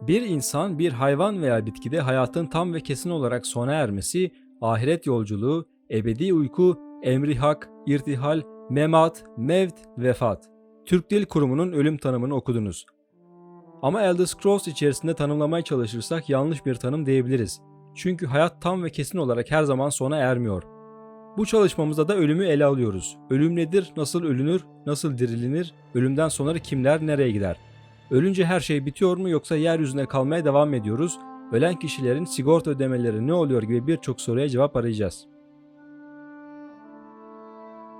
Bir insan, bir hayvan veya bitkide hayatın tam ve kesin olarak sona ermesi, ahiret yolculuğu, ebedi uyku, emri hak, irtihal, memat, mevt, vefat. Türk Dil Kurumu'nun ölüm tanımını okudunuz. Ama Elder Scrolls içerisinde tanımlamaya çalışırsak yanlış bir tanım diyebiliriz. Çünkü hayat tam ve kesin olarak her zaman sona ermiyor. Bu çalışmamızda da ölümü ele alıyoruz. Ölüm nedir, nasıl ölünür, nasıl dirilinir, ölümden sonra kimler nereye gider? Ölünce her şey bitiyor mu yoksa yeryüzünde kalmaya devam ediyoruz? Ölen kişilerin sigorta ödemeleri ne oluyor gibi birçok soruya cevap arayacağız.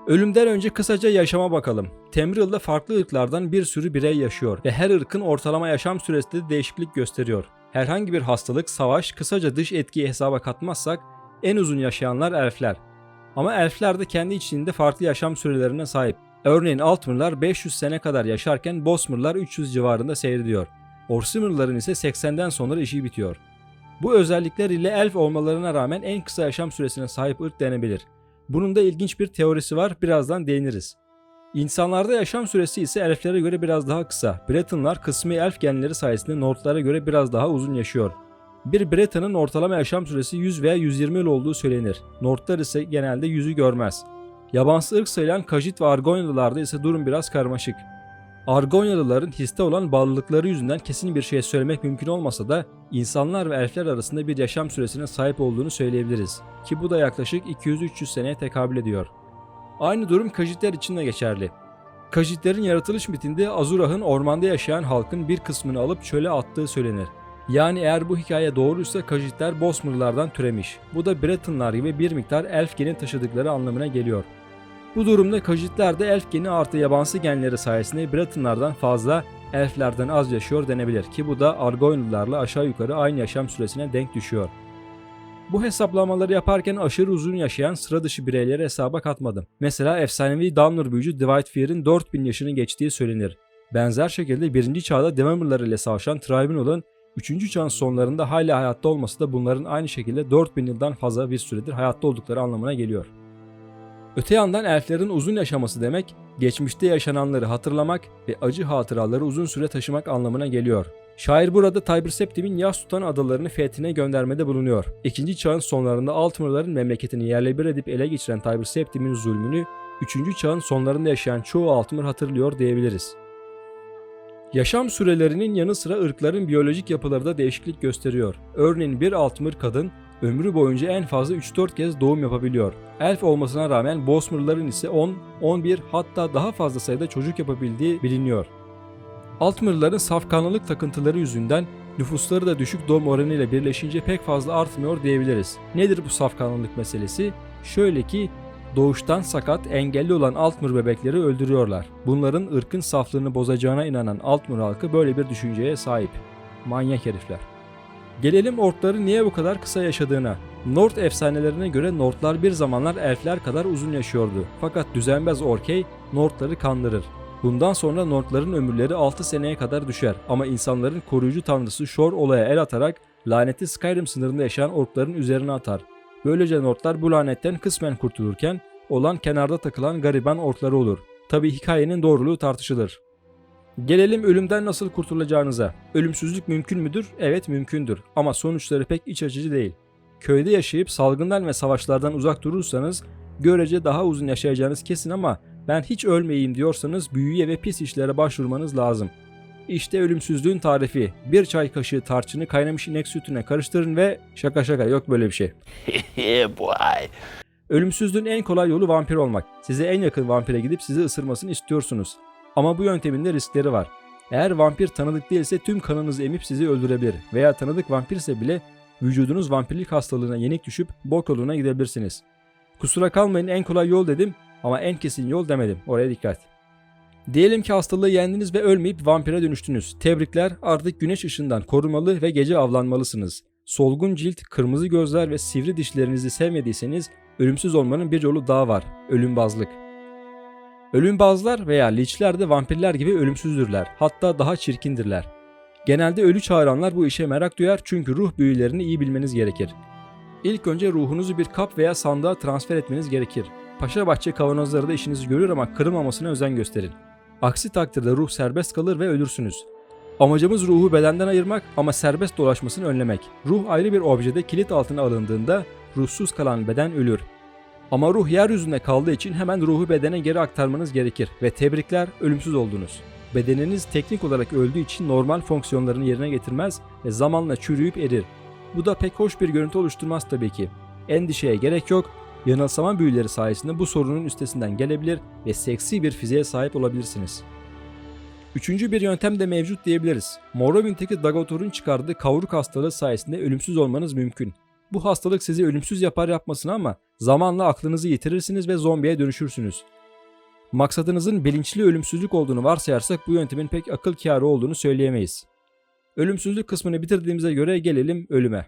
Ölümden önce kısaca yaşama bakalım. Temril'de farklı ırklardan bir sürü birey yaşıyor ve her ırkın ortalama yaşam süresi de değişiklik gösteriyor. Herhangi bir hastalık, savaş, kısaca dış etkiyi hesaba katmazsak en uzun yaşayanlar elfler. Ama elfler de kendi içinde farklı yaşam sürelerine sahip. Örneğin Altmer'lar 500 sene kadar yaşarken Bosmer'lar 300 civarında seyrediyor. Orsimer'ların ise 80'den sonra işi bitiyor. Bu özellikler ile elf olmalarına rağmen en kısa yaşam süresine sahip ırk denebilir. Bunun da ilginç bir teorisi var, birazdan değiniriz. İnsanlarda yaşam süresi ise elflere göre biraz daha kısa. Bretonlar kısmi elf genleri sayesinde Nordlara göre biraz daha uzun yaşıyor. Bir Breton'un ortalama yaşam süresi 100 veya 120 yıl olduğu söylenir. Nordlar ise genelde yüzü görmez. Yabancı ırk sayılan Kajit ve Argonyalılarda ise durum biraz karmaşık. Argonyalıların histe olan bağlılıkları yüzünden kesin bir şey söylemek mümkün olmasa da insanlar ve elfler arasında bir yaşam süresine sahip olduğunu söyleyebiliriz. Ki bu da yaklaşık 200-300 seneye tekabül ediyor. Aynı durum Kajitler için de geçerli. Kajitlerin yaratılış mitinde Azurah'ın ormanda yaşayan halkın bir kısmını alıp çöle attığı söylenir. Yani eğer bu hikaye doğruysa Kajitler Bosmer'lardan türemiş. Bu da Bretonlar gibi bir miktar elf geni taşıdıkları anlamına geliyor. Bu durumda Kajitler de elf geni artı yabancı genleri sayesinde Bretonlardan fazla, elflerden az yaşıyor denebilir ki bu da Argoynlularla aşağı yukarı aynı yaşam süresine denk düşüyor. Bu hesaplamaları yaparken aşırı uzun yaşayan sıra dışı bireyleri hesaba katmadım. Mesela efsanevi Damnur büyücü Dwight Fear'ın 4000 yaşını geçtiği söylenir. Benzer şekilde 1. çağda Dwemer'lar ile savaşan Tribunal'ın 3. çağın sonlarında hala hayatta olması da bunların aynı şekilde 4000 yıldan fazla bir süredir hayatta oldukları anlamına geliyor. Öte yandan elflerin uzun yaşaması demek, geçmişte yaşananları hatırlamak ve acı hatıraları uzun süre taşımak anlamına geliyor. Şair burada Tiber Septim'in yas tutan adalarını fethine göndermede bulunuyor. İkinci çağın sonlarında Altmer'ların memleketini yerle bir edip ele geçiren Tiber Septim'in zulmünü, 3. çağın sonlarında yaşayan çoğu Altmer hatırlıyor diyebiliriz. Yaşam sürelerinin yanı sıra ırkların biyolojik yapıları da değişiklik gösteriyor. Örneğin bir Altmer kadın ömrü boyunca en fazla 3-4 kez doğum yapabiliyor. Elf olmasına rağmen Bosmer'ların ise 10, 11 hatta daha fazla sayıda çocuk yapabildiği biliniyor. Altmer'ların safkanlılık takıntıları yüzünden nüfusları da düşük doğum oranı ile birleşince pek fazla artmıyor diyebiliriz. Nedir bu safkanlılık meselesi? Şöyle ki doğuştan sakat, engelli olan Altmer bebekleri öldürüyorlar. Bunların ırkın saflığını bozacağına inanan Altmer halkı böyle bir düşünceye sahip. Manyak herifler. Gelelim orkların niye bu kadar kısa yaşadığına. Nord efsanelerine göre Nordlar bir zamanlar elfler kadar uzun yaşıyordu. Fakat düzenbaz Orkey Nordları kandırır. Bundan sonra Nordların ömürleri 6 seneye kadar düşer ama insanların koruyucu tanrısı Shor olaya el atarak laneti Skyrim sınırında yaşayan orkların üzerine atar. Böylece Nordlar bu lanetten kısmen kurtulurken olan kenarda takılan gariban orkları olur. Tabi hikayenin doğruluğu tartışılır. Gelelim ölümden nasıl kurtulacağınıza. Ölümsüzlük mümkün müdür? Evet mümkündür ama sonuçları pek iç açıcı değil. Köyde yaşayıp salgından ve savaşlardan uzak durursanız görece daha uzun yaşayacağınız kesin ama ben hiç ölmeyeyim diyorsanız büyüye ve pis işlere başvurmanız lazım. İşte ölümsüzlüğün tarifi. Bir çay kaşığı tarçını kaynamış inek sütüne karıştırın ve şaka şaka yok böyle bir şey. Ölümsüzlüğün en kolay yolu vampir olmak. Size en yakın vampire gidip sizi ısırmasını istiyorsunuz. Ama bu yöntemin de riskleri var. Eğer vampir tanıdık değilse tüm kanınızı emip sizi öldürebilir veya tanıdık vampirse bile vücudunuz vampirlik hastalığına yenik düşüp bok yoluna gidebilirsiniz. Kusura kalmayın en kolay yol dedim ama en kesin yol demedim. Oraya dikkat. Diyelim ki hastalığı yendiniz ve ölmeyip vampire dönüştünüz. Tebrikler artık güneş ışığından korumalı ve gece avlanmalısınız. Solgun cilt, kırmızı gözler ve sivri dişlerinizi sevmediyseniz ölümsüz olmanın bir yolu daha var. Ölümbazlık. Ölümbazlar veya liçler de vampirler gibi ölümsüzdürler. Hatta daha çirkindirler. Genelde ölü çağıranlar bu işe merak duyar çünkü ruh büyülerini iyi bilmeniz gerekir. İlk önce ruhunuzu bir kap veya sandığa transfer etmeniz gerekir. Paşa bahçe kavanozları da işinizi görür ama kırılmamasına özen gösterin. Aksi takdirde ruh serbest kalır ve ölürsünüz. Amacımız ruhu bedenden ayırmak ama serbest dolaşmasını önlemek. Ruh ayrı bir objede kilit altına alındığında ruhsuz kalan beden ölür. Ama ruh yeryüzünde kaldığı için hemen ruhu bedene geri aktarmanız gerekir ve tebrikler ölümsüz oldunuz. Bedeniniz teknik olarak öldüğü için normal fonksiyonlarını yerine getirmez ve zamanla çürüyüp erir. Bu da pek hoş bir görüntü oluşturmaz tabii ki. Endişeye gerek yok. Yanılsama büyüleri sayesinde bu sorunun üstesinden gelebilir ve seksi bir fiziğe sahip olabilirsiniz. Üçüncü bir yöntem de mevcut diyebiliriz. Morrowind'deki Dagotor'un çıkardığı kavruk hastalığı sayesinde ölümsüz olmanız mümkün. Bu hastalık sizi ölümsüz yapar yapmasına ama zamanla aklınızı yitirirsiniz ve zombiye dönüşürsünüz. Maksadınızın bilinçli ölümsüzlük olduğunu varsayarsak bu yöntemin pek akıl kârı olduğunu söyleyemeyiz. Ölümsüzlük kısmını bitirdiğimize göre gelelim ölüme.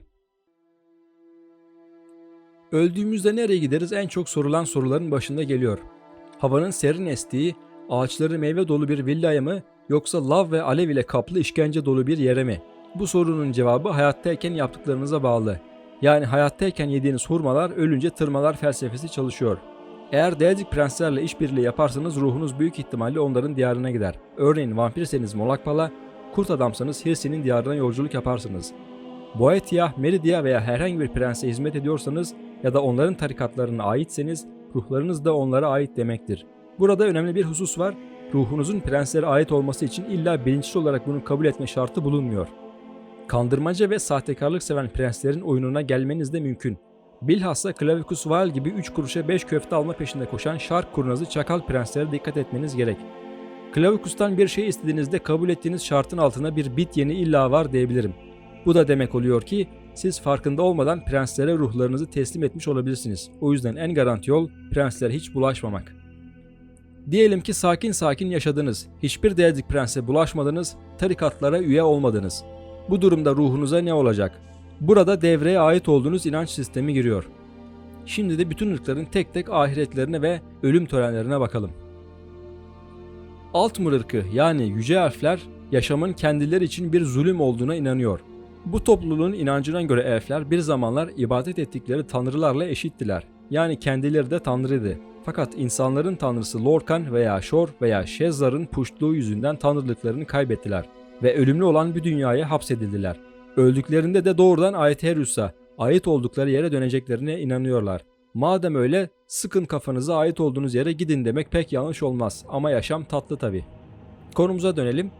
Öldüğümüzde nereye gideriz en çok sorulan soruların başında geliyor. Havanın serin estiği, ağaçları meyve dolu bir villaya mı yoksa lav ve alev ile kaplı işkence dolu bir yere mi? Bu sorunun cevabı hayattayken yaptıklarınıza bağlı. Yani hayattayken yediğiniz hurmalar ölünce tırmalar felsefesi çalışıyor. Eğer Deadik prenslerle işbirliği yaparsanız ruhunuz büyük ihtimalle onların diyarına gider. Örneğin vampirseniz Molakpala, kurt adamsanız Hirsi'nin diyarına yolculuk yaparsınız. Boetia, Meridia veya herhangi bir prense hizmet ediyorsanız ya da onların tarikatlarına aitseniz ruhlarınız da onlara ait demektir. Burada önemli bir husus var. Ruhunuzun prenslere ait olması için illa bilinçli olarak bunu kabul etme şartı bulunmuyor. Kandırmaca ve sahtekarlık seven prenslerin oyununa gelmeniz de mümkün. Bilhassa Clavicus Val gibi 3 kuruşa 5 köfte alma peşinde koşan şark kurnazı çakal prenslere dikkat etmeniz gerek. Clavicus'tan bir şey istediğinizde kabul ettiğiniz şartın altına bir bit yeni illa var diyebilirim. Bu da demek oluyor ki siz farkında olmadan prenslere ruhlarınızı teslim etmiş olabilirsiniz. O yüzden en garanti yol prenslere hiç bulaşmamak. Diyelim ki sakin sakin yaşadınız, hiçbir değerlik prense bulaşmadınız, tarikatlara üye olmadınız. Bu durumda ruhunuza ne olacak? Burada devreye ait olduğunuz inanç sistemi giriyor. Şimdi de bütün ırkların tek tek ahiretlerine ve ölüm törenlerine bakalım. Altmur ırkı yani yüce elfler yaşamın kendileri için bir zulüm olduğuna inanıyor. Bu topluluğun inancına göre elfler bir zamanlar ibadet ettikleri tanrılarla eşittiler. Yani kendileri de tanrıydı. Fakat insanların tanrısı Lorcan veya Shor veya Şezzar'ın puştluğu yüzünden tanrılıklarını kaybettiler ve ölümlü olan bir dünyaya hapsedildiler. Öldüklerinde de doğrudan Aeterus'a, ait oldukları yere döneceklerine inanıyorlar. Madem öyle sıkın kafanıza ait olduğunuz yere gidin demek pek yanlış olmaz ama yaşam tatlı tabi. Konumuza dönelim.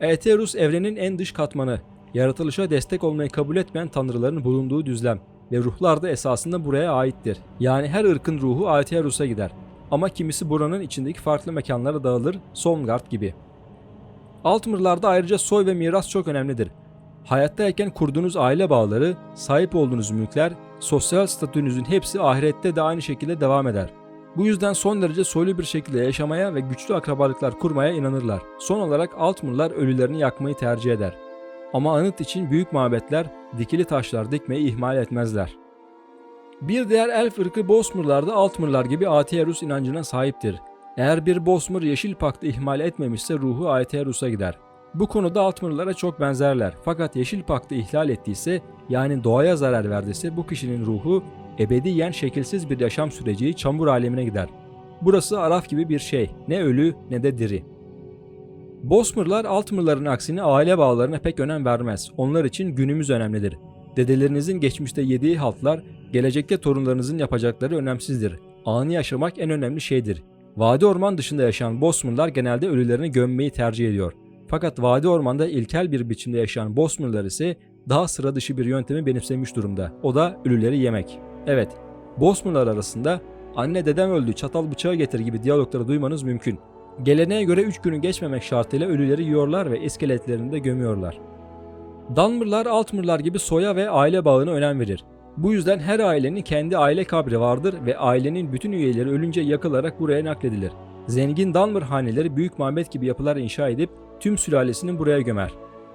Aeterus evrenin en dış katmanı, yaratılışa destek olmayı kabul etmeyen tanrıların bulunduğu düzlem ve ruhlar da esasında buraya aittir. Yani her ırkın ruhu Aeterus'a gider. Ama kimisi buranın içindeki farklı mekanlara dağılır, Somgard gibi. Altmırlarda ayrıca soy ve miras çok önemlidir. Hayattayken kurduğunuz aile bağları, sahip olduğunuz mülkler, sosyal statünüzün hepsi ahirette de aynı şekilde devam eder. Bu yüzden son derece soylu bir şekilde yaşamaya ve güçlü akrabalıklar kurmaya inanırlar. Son olarak Altmırlar ölülerini yakmayı tercih eder. Ama anıt için büyük mabetler, dikili taşlar dikmeyi ihmal etmezler. Bir diğer elf ırkı Bosmurlar da Altmırlar gibi Aeterus inancına sahiptir. Eğer bir Bosmur yeşil paktı ihmal etmemişse ruhu Aeterus'a gider. Bu konuda Altmırlara çok benzerler. Fakat yeşil paktı ihlal ettiyse yani doğaya zarar verdiyse bu kişinin ruhu ebediyen şekilsiz bir yaşam süreceği çamur alemine gider. Burası Araf gibi bir şey. Ne ölü ne de diri. Bosmurlar Altmırların aksine aile bağlarına pek önem vermez. Onlar için günümüz önemlidir. Dedelerinizin geçmişte yediği haltlar, gelecekte torunlarınızın yapacakları önemsizdir. Anı yaşamak en önemli şeydir. Vadi orman dışında yaşayan Bosmurlar genelde ölülerini gömmeyi tercih ediyor. Fakat vadi ormanda ilkel bir biçimde yaşayan Bosmurlar ise daha sıra dışı bir yöntemi benimsemiş durumda. O da ölüleri yemek. Evet, Bosmurlar arasında anne dedem öldü çatal bıçağı getir gibi diyalogları duymanız mümkün. Geleneğe göre 3 günü geçmemek şartıyla ölüleri yiyorlar ve iskeletlerini de gömüyorlar. Danmırlar, Altmırlar gibi soya ve aile bağına önem verir. Bu yüzden her ailenin kendi aile kabri vardır ve ailenin bütün üyeleri ölünce yakılarak buraya nakledilir. Zengin Danmır haneleri büyük mabet gibi yapılar inşa edip tüm sülalesini buraya gömer.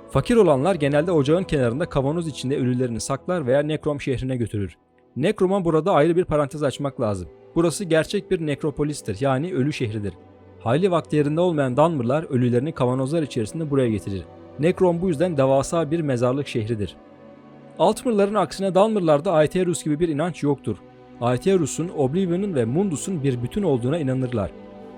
Fakir olanlar genelde ocağın kenarında kavanoz içinde ölülerini saklar veya Nekrom şehrine götürür. Nekrom'a burada ayrı bir parantez açmak lazım. Burası gerçek bir nekropolistir yani ölü şehridir. Hayli vakti yerinde olmayan Danmırlar ölülerini kavanozlar içerisinde buraya getirir. Nekron bu yüzden devasa bir mezarlık şehridir. Altmırların aksine Danmırlarda Aeterus gibi bir inanç yoktur. Aeterus'un, Oblivion'un ve Mundus'un bir bütün olduğuna inanırlar.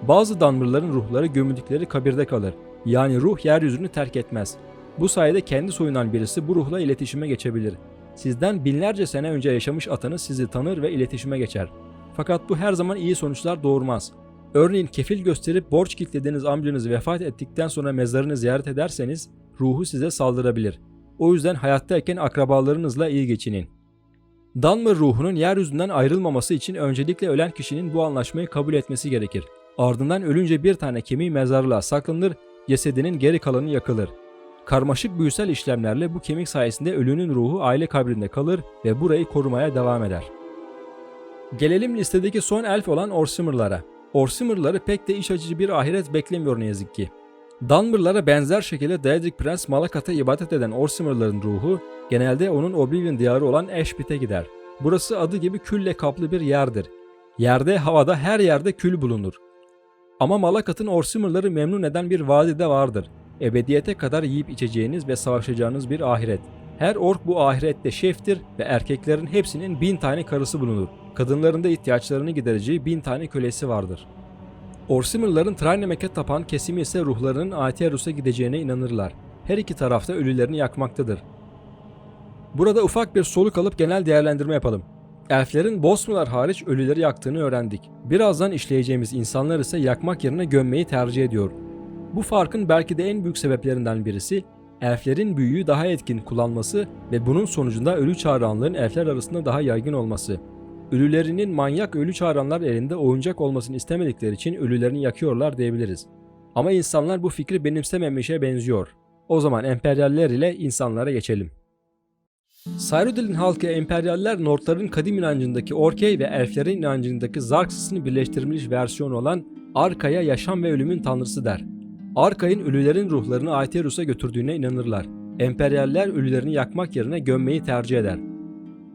Bazı Danmırların ruhları gömüldükleri kabirde kalır. Yani ruh yeryüzünü terk etmez. Bu sayede kendi soyundan birisi bu ruhla iletişime geçebilir. Sizden binlerce sene önce yaşamış atanız sizi tanır ve iletişime geçer. Fakat bu her zaman iyi sonuçlar doğurmaz. Örneğin kefil gösterip borç kilitlediğiniz amcanız vefat ettikten sonra mezarını ziyaret ederseniz ruhu size saldırabilir. O yüzden hayattayken akrabalarınızla iyi geçinin. Danmır ruhunun yeryüzünden ayrılmaması için öncelikle ölen kişinin bu anlaşmayı kabul etmesi gerekir. Ardından ölünce bir tane kemiği mezarlığa saklanır, cesedinin geri kalanı yakılır. Karmaşık büyüsel işlemlerle bu kemik sayesinde ölünün ruhu aile kabrinde kalır ve burayı korumaya devam eder. Gelelim listedeki son elf olan Orsimer'lara. Orsimer'ları pek de iç açıcı bir ahiret beklemiyor ne yazık ki. Dunmer'lara benzer şekilde Daedric Prens Malakat'a ibadet eden Orsimer'ların ruhu genelde onun Oblivion diyarı olan Ashpit'e gider. Burası adı gibi külle kaplı bir yerdir. Yerde, havada, her yerde kül bulunur. Ama Malakat'ın Orsimer'ları memnun eden bir vadi de vardır. Ebediyete kadar yiyip içeceğiniz ve savaşacağınız bir ahiret. Her ork bu ahirette şeftir ve erkeklerin hepsinin bin tane karısı bulunur. Kadınların da ihtiyaçlarını gidereceği bin tane kölesi vardır. Orsimer'ların Trainemek'e tapan kesimi ise ruhlarının Aeterus'a gideceğine inanırlar. Her iki tarafta ölülerini yakmaktadır. Burada ufak bir soluk alıp genel değerlendirme yapalım. Elflerin Bosmular hariç ölüleri yaktığını öğrendik. Birazdan işleyeceğimiz insanlar ise yakmak yerine gömmeyi tercih ediyor. Bu farkın belki de en büyük sebeplerinden birisi elflerin büyüyü daha etkin kullanması ve bunun sonucunda ölü çağıranların elfler arasında daha yaygın olması. Ölülerinin manyak ölü çağıranlar elinde oyuncak olmasını istemedikleri için ölülerini yakıyorlar diyebiliriz. Ama insanlar bu fikri benimsememişe benziyor. O zaman emperyaller ile insanlara geçelim. Cyrodiil'in halkı emperyaller Nordların kadim inancındaki Orkey ve elflerin inancındaki Zarksis'in birleştirilmiş versiyonu olan Arka'ya yaşam ve ölümün tanrısı der. Arkay'ın ölülerin ruhlarını Aeterus'a götürdüğüne inanırlar. Emperyaller ölülerini yakmak yerine gömmeyi tercih eder.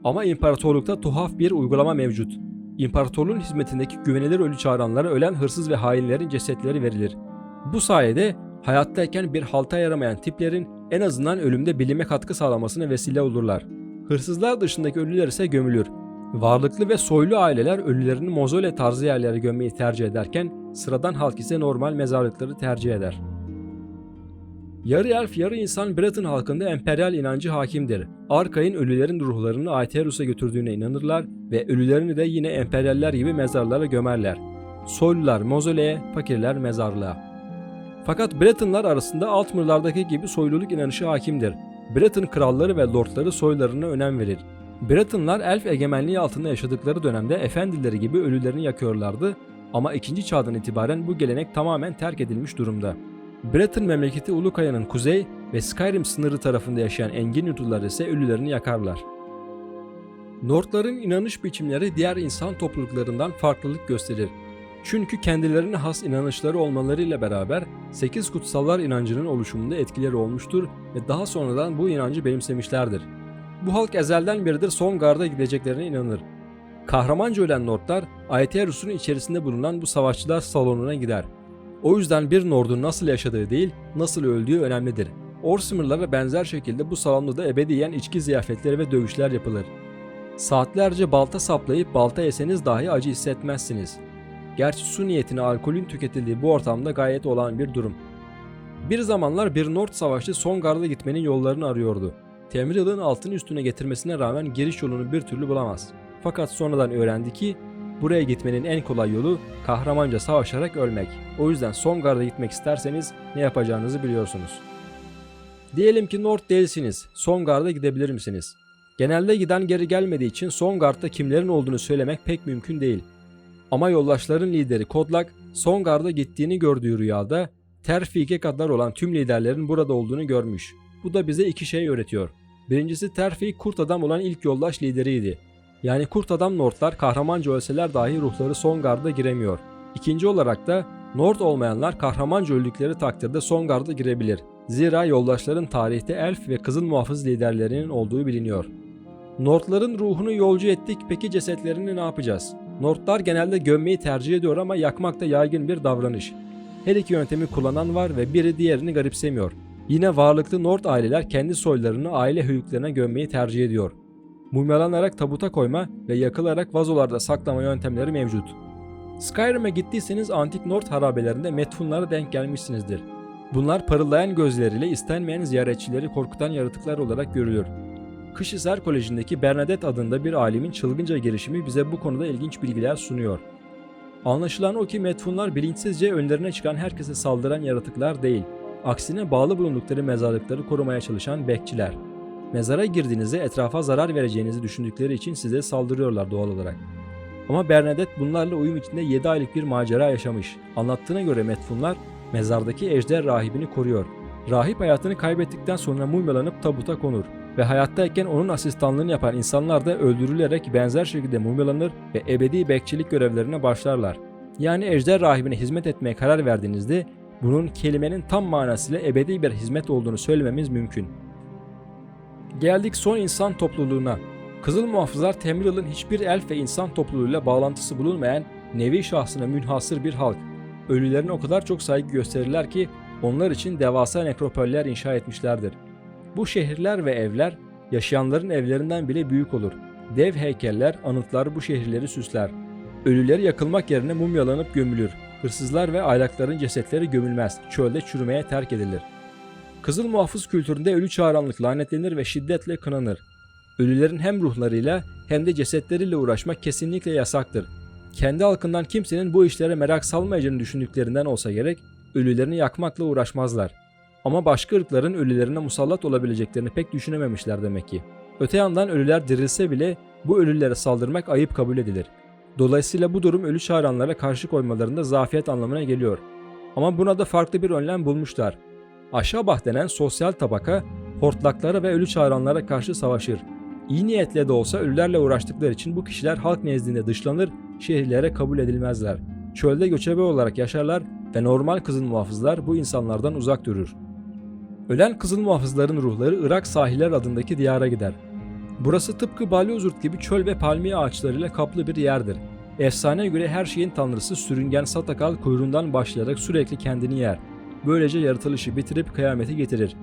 Ama imparatorlukta tuhaf bir uygulama mevcut. İmparatorluğun hizmetindeki güvenilir ölü çağıranlara ölen hırsız ve hainlerin cesetleri verilir. Bu sayede hayattayken bir halta yaramayan tiplerin en azından ölümde bilime katkı sağlamasına vesile olurlar. Hırsızlar dışındaki ölüler ise gömülür. Varlıklı ve soylu aileler ölülerini mozole tarzı yerlere gömmeyi tercih ederken sıradan halk ise normal mezarlıkları tercih eder. Yarı elf yarı insan Breton halkında emperyal inancı hakimdir. Arkay'ın ölülerin ruhlarını Aeterus'a götürdüğüne inanırlar ve ölülerini de yine emperyaller gibi mezarlara gömerler. Soylular mozoleye, fakirler mezarlığa. Fakat Bretonlar arasında Altmırlardaki gibi soyluluk inanışı hakimdir. Breton kralları ve lordları soylarına önem verir. Bretonlar elf egemenliği altında yaşadıkları dönemde efendileri gibi ölülerini yakıyorlardı ama 2. çağdan itibaren bu gelenek tamamen terk edilmiş durumda. Breton memleketi Ulukaya'nın kuzey ve Skyrim sınırı tarafında yaşayan engin Yutullar ise ölülerini yakarlar. Nordların inanış biçimleri diğer insan topluluklarından farklılık gösterir. Çünkü kendilerine has inanışları olmalarıyla beraber 8 kutsallar inancının oluşumunda etkileri olmuştur ve daha sonradan bu inancı benimsemişlerdir. Bu halk ezelden beridir son garda gideceklerine inanır. Kahramanca ölen Nordlar Aeterus'un içerisinde bulunan bu savaşçılar salonuna gider. O yüzden bir Nord'un nasıl yaşadığı değil, nasıl öldüğü önemlidir. Orsimer'lara benzer şekilde bu salonda da ebediyen içki ziyafetleri ve dövüşler yapılır. Saatlerce balta saplayıp balta yeseniz dahi acı hissetmezsiniz. Gerçi su niyetine alkolün tüketildiği bu ortamda gayet olağan bir durum. Bir zamanlar bir Nord savaşçı son garda gitmenin yollarını arıyordu. Temril'in altını üstüne getirmesine rağmen giriş yolunu bir türlü bulamaz. Fakat sonradan öğrendi ki buraya gitmenin en kolay yolu kahramanca savaşarak ölmek. O yüzden son garda gitmek isterseniz ne yapacağınızı biliyorsunuz. Diyelim ki Nord değilsiniz. Son garda gidebilir misiniz? Genelde giden geri gelmediği için son gardta kimlerin olduğunu söylemek pek mümkün değil. Ama yoldaşların lideri Kodlak son garda gittiğini gördüğü rüyada Terfik'e kadar olan tüm liderlerin burada olduğunu görmüş. Bu da bize iki şey öğretiyor. Birincisi Terfik kurt adam olan ilk yoldaş lideriydi. Yani kurt adam Nordlar kahramanca ölseler dahi ruhları son garda giremiyor. İkinci olarak da Nord olmayanlar kahramanca öldükleri takdirde son garda girebilir. Zira yoldaşların tarihte elf ve kızıl muhafız liderlerinin olduğu biliniyor. Nordların ruhunu yolcu ettik peki cesetlerini ne yapacağız? Nordlar genelde gömmeyi tercih ediyor ama yakmak da yaygın bir davranış. Her iki yöntemi kullanan var ve biri diğerini garipsemiyor. Yine varlıklı Nord aileler kendi soylarını aile höyüklerine gömmeyi tercih ediyor. Mumyalanarak tabuta koyma ve yakılarak vazolarda saklama yöntemleri mevcut. Skyrim'e gittiyseniz antik Nord harabelerinde metfunlara denk gelmişsinizdir. Bunlar parıldayan gözleriyle istenmeyen ziyaretçileri korkutan yaratıklar olarak görülür. Kışhisar Koleji'ndeki Bernadette adında bir alimin çılgınca girişimi bize bu konuda ilginç bilgiler sunuyor. Anlaşılan o ki metfunlar bilinçsizce önlerine çıkan herkese saldıran yaratıklar değil, aksine bağlı bulundukları mezarlıkları korumaya çalışan bekçiler. Mezara girdiğinizde etrafa zarar vereceğinizi düşündükleri için size saldırıyorlar doğal olarak. Ama Bernadette bunlarla uyum içinde 7 aylık bir macera yaşamış. Anlattığına göre metfunlar mezardaki ejder rahibini koruyor. Rahip hayatını kaybettikten sonra mumyalanıp tabuta konur ve hayattayken onun asistanlığını yapan insanlar da öldürülerek benzer şekilde mumyalanır ve ebedi bekçilik görevlerine başlarlar. Yani ejder rahibine hizmet etmeye karar verdiğinizde bunun kelimenin tam manasıyla ebedi bir hizmet olduğunu söylememiz mümkün. Geldik son insan topluluğuna. Kızıl Muhafızlar Temril'in hiçbir elf ve insan topluluğuyla bağlantısı bulunmayan nevi şahsına münhasır bir halk. Ölülerine o kadar çok saygı gösterirler ki onlar için devasa nekropoller inşa etmişlerdir. Bu şehirler ve evler yaşayanların evlerinden bile büyük olur. Dev heykeller, anıtlar bu şehirleri süsler. Ölüleri yakılmak yerine mumyalanıp gömülür. Hırsızlar ve aylakların cesetleri gömülmez, çölde çürümeye terk edilir. Kızıl muhafız kültüründe ölü çağıranlık lanetlenir ve şiddetle kınanır. Ölülerin hem ruhlarıyla hem de cesetleriyle uğraşmak kesinlikle yasaktır. Kendi halkından kimsenin bu işlere merak salmayacağını düşündüklerinden olsa gerek, ölülerini yakmakla uğraşmazlar. Ama başka ırkların ölülerine musallat olabileceklerini pek düşünememişler demek ki. Öte yandan ölüler dirilse bile bu ölülere saldırmak ayıp kabul edilir. Dolayısıyla bu durum ölü çağıranlara karşı koymalarında zafiyet anlamına geliyor. Ama buna da farklı bir önlem bulmuşlar. Aşabah denen sosyal tabaka hortlaklara ve ölü çağıranlara karşı savaşır. İyi niyetle de olsa ölülerle uğraştıkları için bu kişiler halk nezdinde dışlanır, şehirlere kabul edilmezler. Çölde göçebe olarak yaşarlar ve normal kızıl muhafızlar bu insanlardan uzak durur. Ölen kızıl muhafızların ruhları Irak Sahiller adındaki diyara gider. Burası tıpkı Balyozurt gibi çöl ve palmiye ağaçlarıyla kaplı bir yerdir. Efsaneye göre her şeyin tanrısı sürüngen Satakal kuyruğundan başlayarak sürekli kendini yer. Böylece yaratılışı bitirip kıyameti getirir.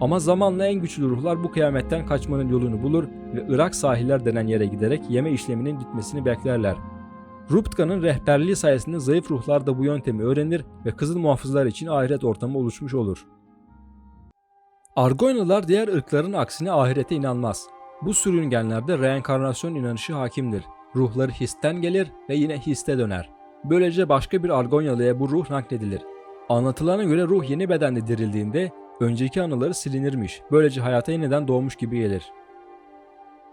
Ama zamanla en güçlü ruhlar bu kıyametten kaçmanın yolunu bulur ve Irak sahiller denen yere giderek yeme işleminin bitmesini beklerler. Ruptka'nın rehberliği sayesinde zayıf ruhlar da bu yöntemi öğrenir ve kızıl muhafızlar için ahiret ortamı oluşmuş olur. Argoynalılar diğer ırkların aksine ahirete inanmaz. Bu sürüngenlerde reenkarnasyon inanışı hakimdir. Ruhları histen gelir ve yine histe döner. Böylece başka bir Argonyalıya bu ruh nakledilir. Anlatılana göre ruh yeni bedende dirildiğinde önceki anıları silinirmiş. Böylece hayata yeniden doğmuş gibi gelir.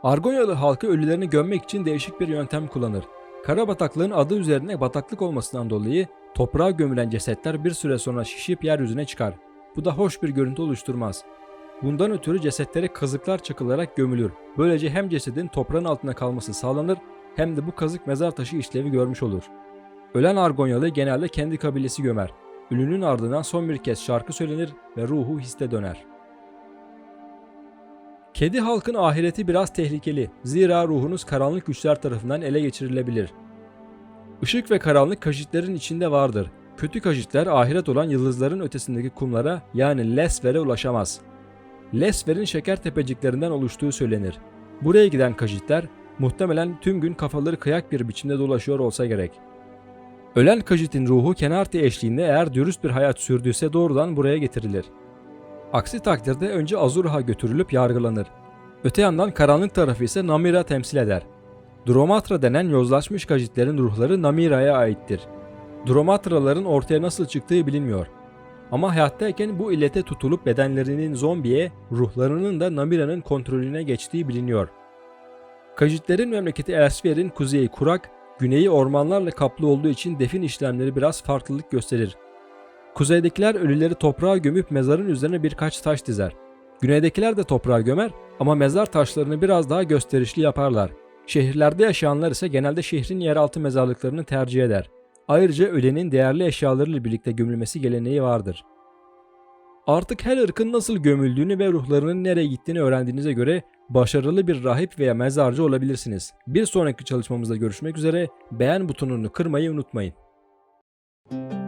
Argonyalı halkı ölülerini gömmek için değişik bir yöntem kullanır. Kara bataklığın adı üzerine bataklık olmasından dolayı toprağa gömülen cesetler bir süre sonra şişip yeryüzüne çıkar. Bu da hoş bir görüntü oluşturmaz. Bundan ötürü cesetlere kazıklar çakılarak gömülür. Böylece hem cesedin toprağın altına kalması sağlanır hem de bu kazık mezar taşı işlevi görmüş olur. Ölen Argonyalı genelde kendi kabilesi gömer. Ölünün ardından son bir kez şarkı söylenir ve ruhu histe döner. Kedi halkın ahireti biraz tehlikeli. Zira ruhunuz karanlık güçler tarafından ele geçirilebilir. Işık ve karanlık kaşitlerin içinde vardır. Kötü kaşitler ahiret olan yıldızların ötesindeki kumlara yani Lesver'e ulaşamaz. Lesver'in şeker tepeciklerinden oluştuğu söylenir. Buraya giden kaşitler muhtemelen tüm gün kafaları kıyak bir biçimde dolaşıyor olsa gerek. Ölen kajitin ruhu Kenarti eşliğinde eğer dürüst bir hayat sürdüyse doğrudan buraya getirilir. Aksi takdirde önce Azurha götürülüp yargılanır. Öte yandan karanlık tarafı ise Namira temsil eder. Dromatra denen yozlaşmış kajitlerin ruhları Namira'ya aittir. Dromatraların ortaya nasıl çıktığı bilinmiyor. Ama hayattayken bu illete tutulup bedenlerinin zombiye, ruhlarının da Namira'nın kontrolüne geçtiği biliniyor. Kajitlerin memleketi Elsver'in kuzeyi kurak, güneyi ormanlarla kaplı olduğu için defin işlemleri biraz farklılık gösterir. Kuzeydekiler ölüleri toprağa gömüp mezarın üzerine birkaç taş dizer. Güneydekiler de toprağa gömer ama mezar taşlarını biraz daha gösterişli yaparlar. Şehirlerde yaşayanlar ise genelde şehrin yeraltı mezarlıklarını tercih eder. Ayrıca ölenin değerli eşyalarıyla birlikte gömülmesi geleneği vardır. Artık her ırkın nasıl gömüldüğünü ve ruhlarının nereye gittiğini öğrendiğinize göre başarılı bir rahip veya mezarcı olabilirsiniz. Bir sonraki çalışmamızda görüşmek üzere. Beğen butonunu kırmayı unutmayın. Müzik